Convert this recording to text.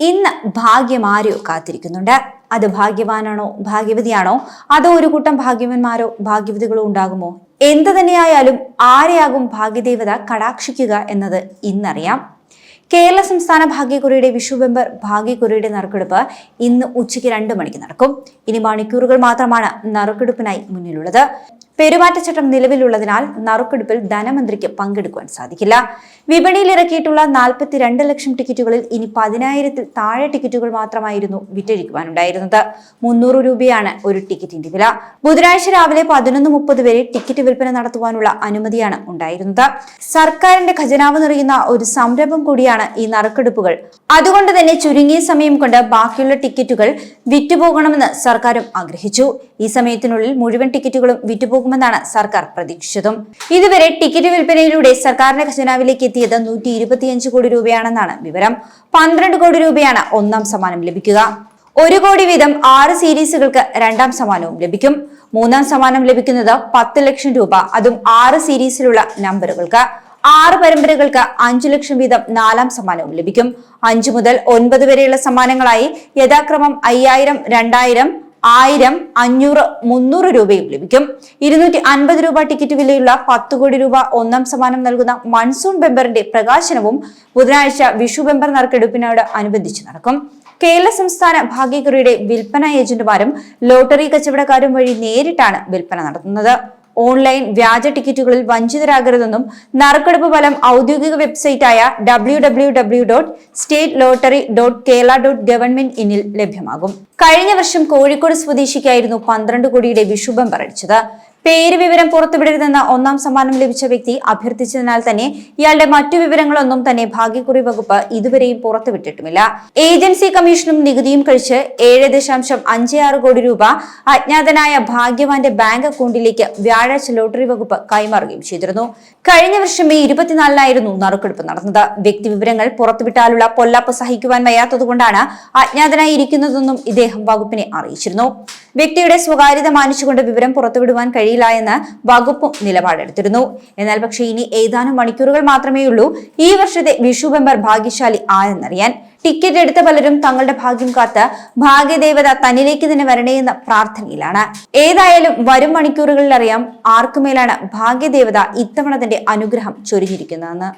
ഇന്ന് ഭാഗ്യം ആരെയോ കാത്തിരിക്കുന്നുണ്ട്. അത് ഭാഗ്യവാനാണോ ഭാഗ്യവതിയാണോ അതോ ഒരു കൂട്ടം ഭാഗ്യവന്മാരോ ഭാഗ്യവതികളോ ഉണ്ടാകുമോ? എന്ത് തന്നെയായാലും ആരെയാകും ഭാഗ്യദേവത കടാക്ഷിക്കുക എന്നത് ഇന്നറിയാം. കേരള സംസ്ഥാന ഭാഗ്യക്കുറിയുടെ വിഷു ബെമ്പർ ഭാഗ്യക്കുറിയുടെ നറുക്കെടുപ്പ് ഇന്ന് ഉച്ചയ്ക്ക് രണ്ട് മണിക്ക് നടക്കും. ഇനി മണിക്കൂറുകൾ മാത്രമാണ് നറുക്കെടുപ്പിനായി മുന്നിലുള്ളത്. പെരുമാറ്റച്ചട്ടം നിലവിലുള്ളതിനാൽ നറുക്കെടുപ്പിൽ ധനമന്ത്രിക്ക് പങ്കെടുക്കുവാൻ സാധിക്കില്ല. വിപണിയിൽ ഇറക്കിയിട്ടുള്ള നാൽപ്പത്തിരണ്ട് ലക്ഷം ടിക്കറ്റുകളിൽ ഇനി പതിനായിരത്തിൽ താഴെ ടിക്കറ്റുകൾ മാത്രമായിരുന്നു വിറ്റഴിക്കുവാനുണ്ടായിരുന്നത്. മുന്നൂറ് രൂപയാണ് ഒരു ടിക്കറ്റിന്റെ വില. ബുധനാഴ്ച രാവിലെ പതിനൊന്ന് മുപ്പത് വരെ ടിക്കറ്റ് വിൽപ്പന നടത്തുവാനുള്ള അനുമതിയാണ് ഉണ്ടായിരുന്നത്. സർക്കാരിന്റെ ഖജനാവ് നിറയുന്ന ഒരു സംരംഭം കൂടിയാണ് ഈ നറുക്കെടുപ്പുകൾ. അതുകൊണ്ട് തന്നെ ചുരുങ്ങിയ സമയം കൊണ്ട് ബാക്കിയുള്ള ടിക്കറ്റുകൾ വിറ്റുപോകണമെന്ന് സർക്കാരും ആഗ്രഹിച്ചു. ഈ സമയത്തിനുള്ളിൽ മുഴുവൻ ടിക്കറ്റുകളും വിറ്റുപോകുമെന്നാണ് സർക്കാർ പ്രതീക്ഷിച്ചതും. ഇതുവരെ ടിക്കറ്റ് വിൽപ്പനയിലൂടെ സർക്കാരിന്റെ ഖജനാവിലേക്ക് എത്തിയത് നൂറ്റി ഇരുപത്തിയഞ്ച് കോടി രൂപയാണെന്നാണ് വിവരം. പന്ത്രണ്ട് കോടി രൂപയാണ് ഒന്നാം സമ്മാനം ലഭിക്കുക. ഒരു കോടി വീതം ആറ് സീരീസുകൾക്ക് രണ്ടാം സമ്മാനവും ലഭിക്കും. മൂന്നാം സമ്മാനം ലഭിക്കുന്നത് പത്ത് ലക്ഷം രൂപ. അതും ആറ് സീരീസിലുള്ള നമ്പറുകൾക്ക്. ആറ് പരമ്പരകൾക്ക് അഞ്ചു ലക്ഷം വീതം നാലാം സമ്മാനവും ലഭിക്കും. അഞ്ചു മുതൽ ഒൻപത് വരെയുള്ള സമ്മാനങ്ങളായി യഥാക്രമം അയ്യായിരം രണ്ടായിരം ആയിരം അഞ്ഞൂറ് മുന്നൂറ് രൂപയും ലഭിക്കും. ഇരുന്നൂറ്റി അൻപത് രൂപ ടിക്കറ്റ് വിലയുള്ള പത്ത് കോടി രൂപ ഒന്നാം സമ്മാനം നൽകുന്ന മൺസൂൺ ബെമ്പറിന്റെ പ്രകാശനവും ബുധനാഴ്ച വിഷു ബെമ്പർ നറുക്കെടുപ്പിനോട് അനുബന്ധിച്ച് നടക്കും. കേരള സംസ്ഥാന ഭാഗ്യക്കുറിയുടെ വിൽപ്പന ഏജന്റുമാരും ലോട്ടറി കച്ചവടക്കാരും വഴി നേരിട്ടാണ് വിൽപ്പന നടത്തുന്നത്. ഓൺലൈൻ വ്യാജ ടിക്കറ്റുകളിൽ വഞ്ചിതരാകരുതെന്നും നറുക്കെടുപ്പ് ഫലം ഔദ്യോഗിക വെബ്സൈറ്റായ W W W dot state lottery dot Kerala dot government ഇന്നിൽ ലഭ്യമാകും. കഴിഞ്ഞ വർഷം കോഴിക്കോട് സ്വദേശിക്കായിരുന്നു പന്ത്രണ്ട് കോടിയുടെ വിഷുബം അടിച്ചത് പേര് വിവരം പുറത്തുവിടരുതെന്ന ഒന്നാം സമ്മാനം ലഭിച്ച വ്യക്തി അഭ്യർത്ഥിച്ചതിനാൽ തന്നെ ഇയാളുടെ മറ്റു വിവരങ്ങളൊന്നും തന്നെ ഭാഗ്യക്കുറി വകുപ്പ് ഇതുവരെയും പുറത്തുവിട്ടിട്ടുമില്ല. ഏജൻസി കമ്മീഷനും നികുതിയും കഴിച്ച് ഏഴ് ദശാംശം അഞ്ച് ആറ് കോടി രൂപ അജ്ഞാതനായ ഭാഗ്യവാന്റെ ബാങ്ക് അക്കൗണ്ടിലേക്ക് വ്യാഴാഴ്ച ലോട്ടറി വകുപ്പ് കൈമാറുകയും ചെയ്തിരുന്നു. കഴിഞ്ഞ വർഷം മെയ് ഇരുപത്തിനാലിനായിരുന്നു നറുക്കെടുപ്പ് നടന്നത്. വ്യക്തി വിവരങ്ങൾ പുറത്തുവിട്ടാലുള്ള പൊല്ലാപ്പ് സഹിക്കുവാൻ വയ്യാത്തതുകൊണ്ടാണ് അജ്ഞാതനായി ഇരിക്കുന്നതെന്നും ഇദ്ദേഹം വകുപ്പിനെ അറിയിച്ചിരുന്നു. വ്യക്തിയുടെ സ്വകാര്യത മാനിച്ചുകൊണ്ട് വിവരം പുറത്തുവിടുവാൻ കഴിയില്ല എന്ന് വകുപ്പും നിലപാടെടുത്തിരുന്നു. എന്നാൽ പക്ഷേ ഇനി ഏതാനും മണിക്കൂറുകൾ മാത്രമേ ഉള്ളൂ ഈ വർഷത്തെ വിഷു ബെമ്പർ ഭാഗ്യശാലി ആരെന്നറിയാൻ. ടിക്കറ്റ് എടുത്ത പലരും തങ്ങളുടെ ഭാഗ്യം കാത്ത് ഭാഗ്യദേവത തന്നിലേക്ക് തന്നെ വരണേ എന്ന പ്രാർത്ഥനയിലാണ്. ഏതായാലും വരും മണിക്കൂറുകളിൽ അറിയാം ആർക്കുമേലാണ് ഭാഗ്യദേവത ഇത്തവണ തന്റെ അനുഗ്രഹം ചൊരിഞ്ഞിരിക്കുന്നതെന്ന്.